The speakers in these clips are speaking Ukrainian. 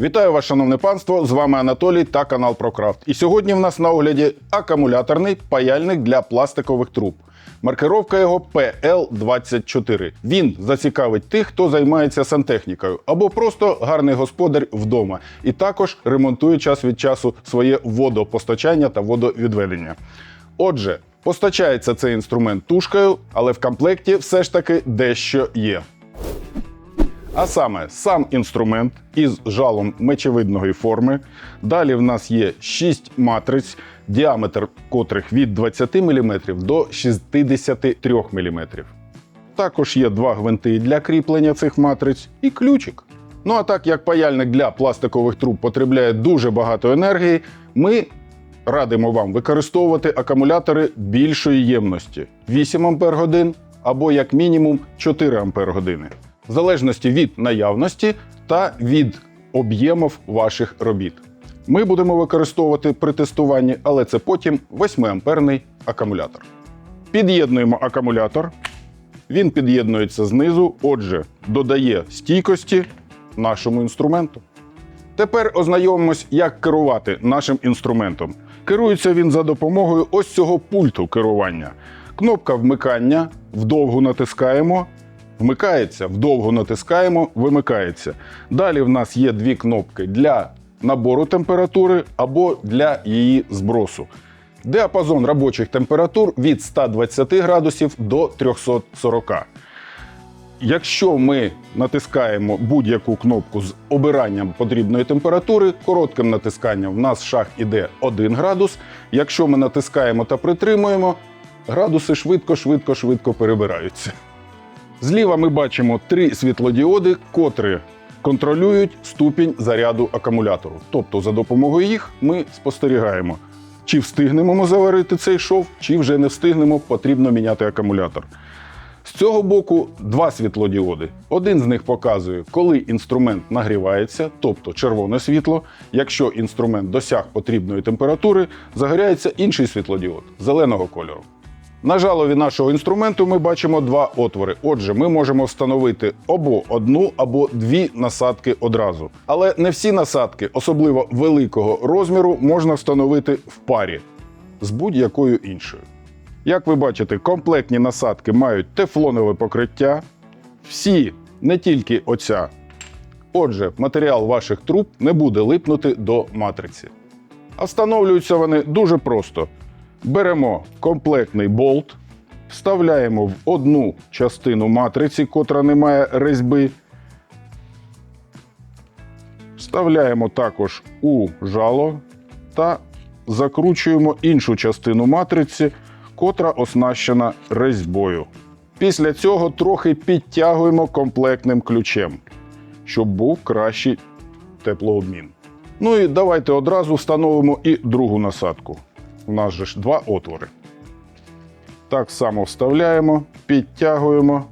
Вітаю вас, шановне панство! З вами Анатолій та канал ProCraft. І сьогодні в нас на огляді акумуляторний паяльник для пластикових труб. Маркировка його PL24. Він зацікавить тих, хто займається сантехнікою або просто гарний господар вдома, і також ремонтує час від часу своє водопостачання та водовідведення. Отже, постачається цей інструмент тушкою, але в комплекті все ж таки дещо є. А саме сам інструмент із жалом мечевидної форми. Далі в нас є 6 матриць, діаметр котрих від 20 мм до 63 мм. Також є два гвинти для кріплення цих матриць і ключик. Ну а так як паяльник для пластикових труб потребляє дуже багато енергії, ми радимо вам використовувати акумулятори більшої ємності 8 Ах або як мінімум 4 Ах в залежності від наявності та від об'ємів ваших робіт. Ми будемо використовувати при тестуванні, але це потім 8-амперний акумулятор. Під'єднуємо акумулятор. Він під'єднується знизу, отже, додає стійкості нашому інструменту. Тепер ознайомимось, як керувати нашим інструментом. Керується він за допомогою ось цього пульту керування. Кнопка вмикання вдовгу натискаємо, вмикається, вдовго натискаємо, вимикається. Далі в нас є дві кнопки для набору температури або для її збросу. Діапазон робочих температур від 120 градусів до 340. Якщо ми натискаємо будь-яку кнопку з обиранням потрібної температури, коротким натисканням в нас шаг іде 1 градус. Якщо ми натискаємо та притримуємо, градуси швидко, швидко, швидко перебираються. Зліва ми бачимо три світлодіоди, котрі контролюють ступінь заряду акумулятору. Тобто, за допомогою їх ми спостерігаємо, чи встигнемо ми заварити цей шов, чи вже не встигнемо, потрібно міняти акумулятор. З цього боку два світлодіоди. Один з них показує, коли інструмент нагрівається, тобто червоне світло. Якщо інструмент досяг потрібної температури, загоряється інший світлодіод зеленого кольору. На жалові нашого інструменту ми бачимо два отвори. Отже, ми можемо встановити або одну, або дві насадки одразу. Але не всі насадки, особливо великого розміру, можна встановити в парі з будь-якою іншою. Як ви бачите, комплектні насадки мають тефлонове покриття. Всі, не тільки оця. Отже, матеріал ваших труб не буде липнути до матриці. А встановлюються вони дуже просто. Беремо комплектний болт, вставляємо в одну частину матриці, котра не має резьби. Вставляємо також у жало та закручуємо іншу частину матриці, котра оснащена резьбою. Після цього трохи підтягуємо комплектним ключем, щоб був кращий теплообмін. Ну і давайте одразу встановимо і другу насадку. У нас же ж два отвори. Так само вставляємо, підтягуємо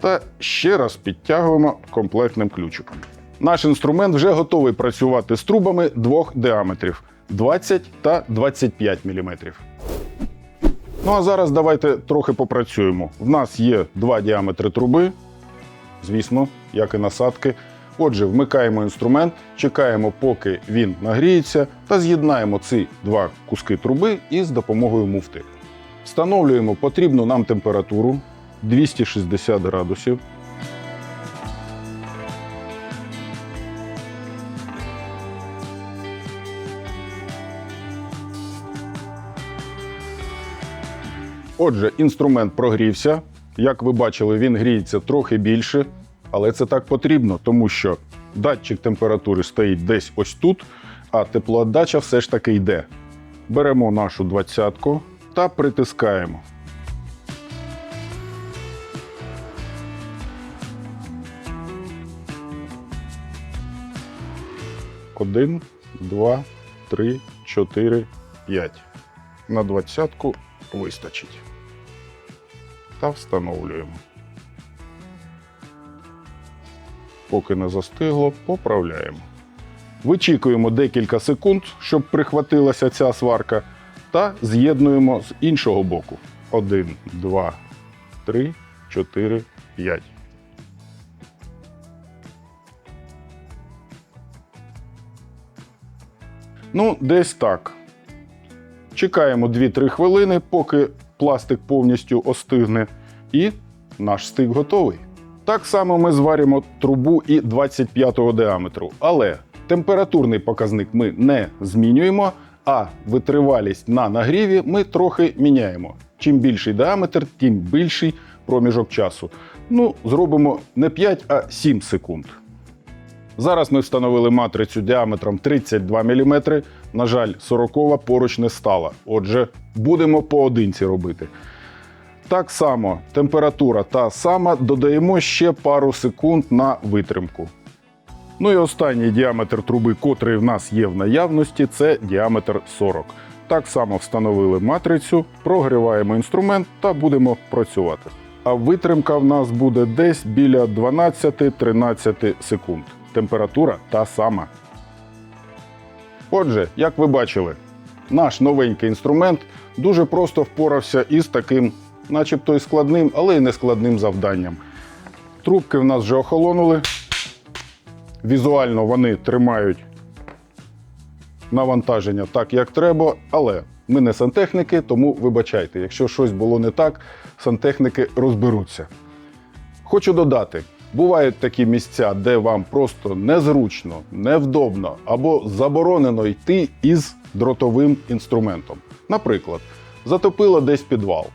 та ще раз підтягуємо комплектним ключиком. Наш інструмент вже готовий працювати з трубами двох діаметрів 20 та 25 мм. Ну а зараз давайте трохи попрацюємо. В нас є два діаметри труби, звісно, як і насадки. Отже, вмикаємо інструмент, чекаємо, поки він нагріється, та з'єднаємо ці два куски труби із допомогою муфти. Встановлюємо потрібну нам температуру 260 градусів. Отже, інструмент прогрівся. Як ви бачили, він гріється трохи більше, але це так потрібно, тому що датчик температури стоїть десь ось тут, а теплоотдача все ж таки йде. Беремо нашу двадцятку та притискаємо. Один, два, три, чотири, п'ять. На двадцятку вистачить. Та встановлюємо. поки не застигло, поправляємо. Вичікуємо декілька секунд, щоб прихватилася ця сварка, та з'єднуємо з іншого боку. 1, 2, 3, 4, 5. Ну, десь так. Чекаємо 2-3 хвилини, поки пластик повністю остигне, і наш стик готовий. Так само ми зваримо трубу і 25-го діаметру, але температурний показник ми не змінюємо, а витривалість на нагріві ми трохи міняємо. Чим більший діаметр, тим більший проміжок часу. Ну, зробимо не 5, а 7 секунд. Зараз ми встановили матрицю діаметром 32 мм. На жаль, 40 поруч не стала. Отже, будемо поодинці робити. Так само температура та сама, додаємо ще пару секунд на витримку. Ну і останній діаметр труби, котрий в нас є в наявності, це діаметр 40. Так само встановили матрицю, прогріваємо інструмент та будемо працювати. А витримка в нас буде десь біля 12-13 секунд. Температура та сама. Отже, як ви бачили, наш новенький інструмент дуже просто впорався із таким, начебто і складним, але й нескладним завданням. Трубки в нас вже охолонули. Візуально вони тримають навантаження так, як треба, але ми не сантехніки, тому вибачайте, якщо щось було не так, сантехніки розберуться. Хочу додати, бувають такі місця, де вам просто незручно, невдобно або заборонено йти із дротовим інструментом. Наприклад, затопило десь підвал.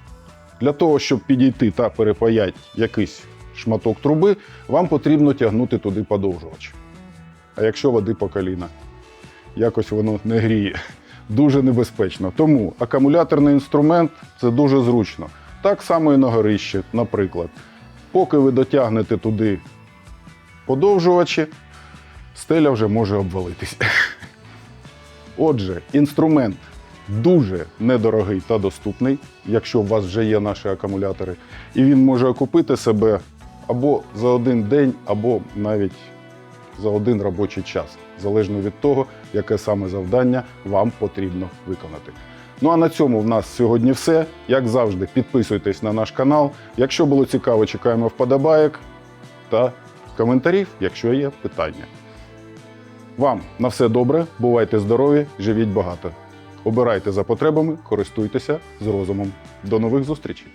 Для того, щоб підійти та перепаяти якийсь шматок труби, вам потрібно тягнути туди подовжувач. А якщо води по коліна, якось воно не гріє. Дуже небезпечно. Тому акумуляторний інструмент це дуже зручно. Так само і на горище, наприклад. Поки ви дотягнете туди подовжувачі, стеля вже може обвалитись. Отже, інструмент дуже недорогий та доступний, якщо у вас вже є наші акумулятори, і він може окупити себе або за один день, або навіть за один робочий час, залежно від того, яке саме завдання вам потрібно виконати. Ну а на цьому в нас сьогодні все. Як завжди, підписуйтесь на наш канал. Якщо було цікаво, чекаємо вподобайок та коментарів, якщо є питання. Вам на все добре, бувайте здорові, живіть багато. Обирайте за потребами, користуйтеся з розумом. До нових зустрічей!